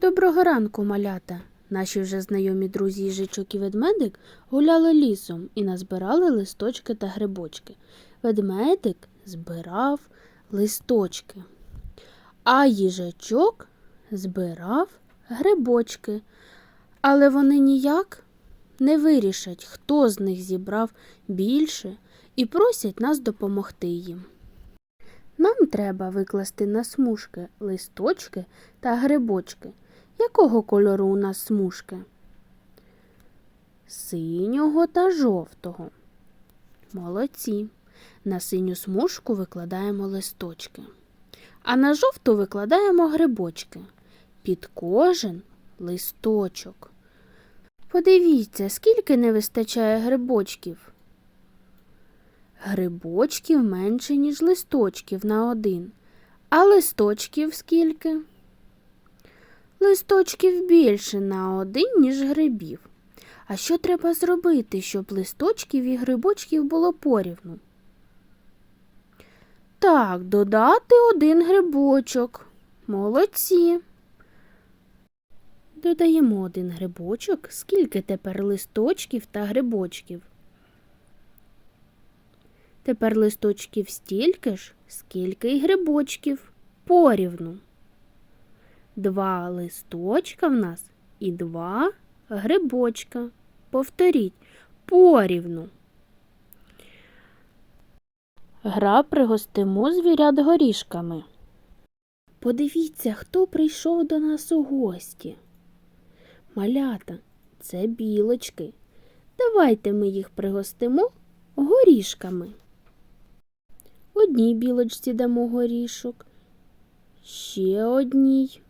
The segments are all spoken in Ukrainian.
Доброго ранку, малята! Наші вже знайомі друзі їжачок і ведмедик гуляли лісом і назбирали листочки та грибочки. Ведмедик збирав листочки, а їжачок збирав грибочки. Але вони ніяк не вирішать, хто з них зібрав більше, і просять нас допомогти їм. Нам треба викласти на смужки листочки та грибочки. Якого кольору у нас смужки? Синього та жовтого. Молодці. На синю смужку викладаємо листочки, а на жовту викладаємо грибочки. Під кожен листочок. Подивіться, скільки не вистачає грибочків. Грибочків менше, ніж листочків на один. А листочків скільки? Листочків більше на один, ніж грибів. А що треба зробити, щоб листочків і грибочків було порівну? Так, додати один грибочок. Молодці. Додаємо один грибочок. Скільки тепер листочків та грибочків? Тепер листочків стільки ж, скільки й грибочків порівну. Два листочка в нас і два грибочка. Повторіть порівну. Гра пригостимо звірят горішками. Подивіться, хто прийшов до нас у гості. Малята, це білочки. Давайте ми їх пригостимо горішками. Одній білочці дамо горішок, ще одній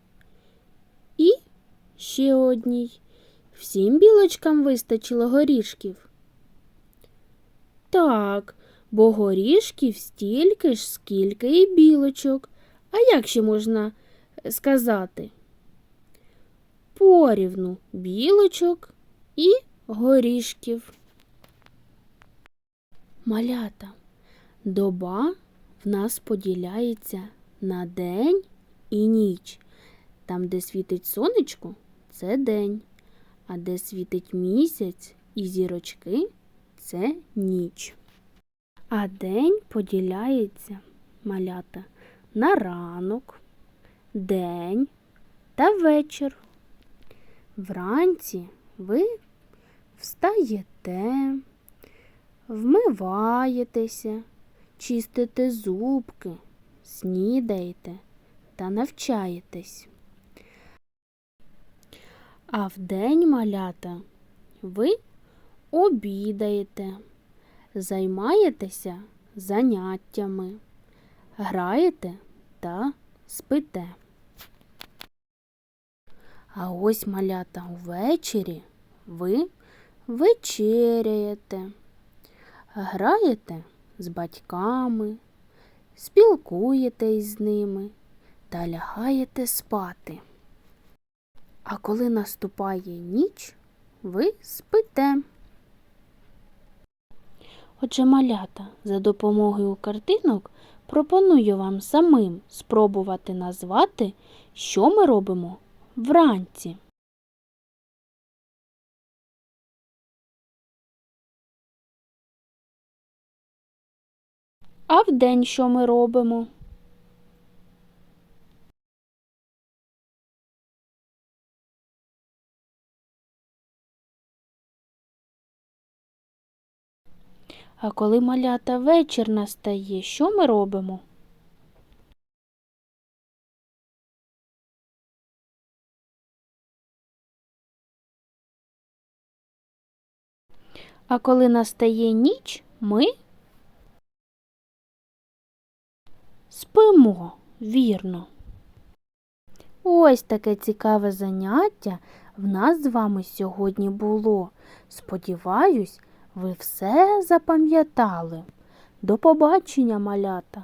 ще одній. Всім білочкам вистачило горішків. Так, бо горішків стільки ж, скільки і білочок. А як ще можна е, сказати? Порівну білочок і горішків. Малята. Доба в нас поділяється на день і ніч. Там, де світить сонечко, це день, а де світить місяць і зірочки це ніч. А день поділяється малята на ранок, день та вечір. Вранці ви встаєте, вмиваєтеся, чистите зубки, снідаєте та навчаєтесь. А вдень малята ви обідаєте, займаєтеся заняттями, граєте та спите. А ось малята увечері ви вечеряєте, граєте з батьками, спілкуєтесь з ними та лягаєте спати. А коли наступає ніч, ви спите. Отже, малята, за допомогою картинок пропоную вам самим спробувати назвати, що ми робимо вранці. А вдень що ми робимо? А коли малята вечір настає, що ми робимо? А коли настає ніч, ми спимо, вірно. Ось таке цікаве заняття в нас з вами сьогодні було. Сподіваюсь, ви все запам'ятали. До побачення, малята!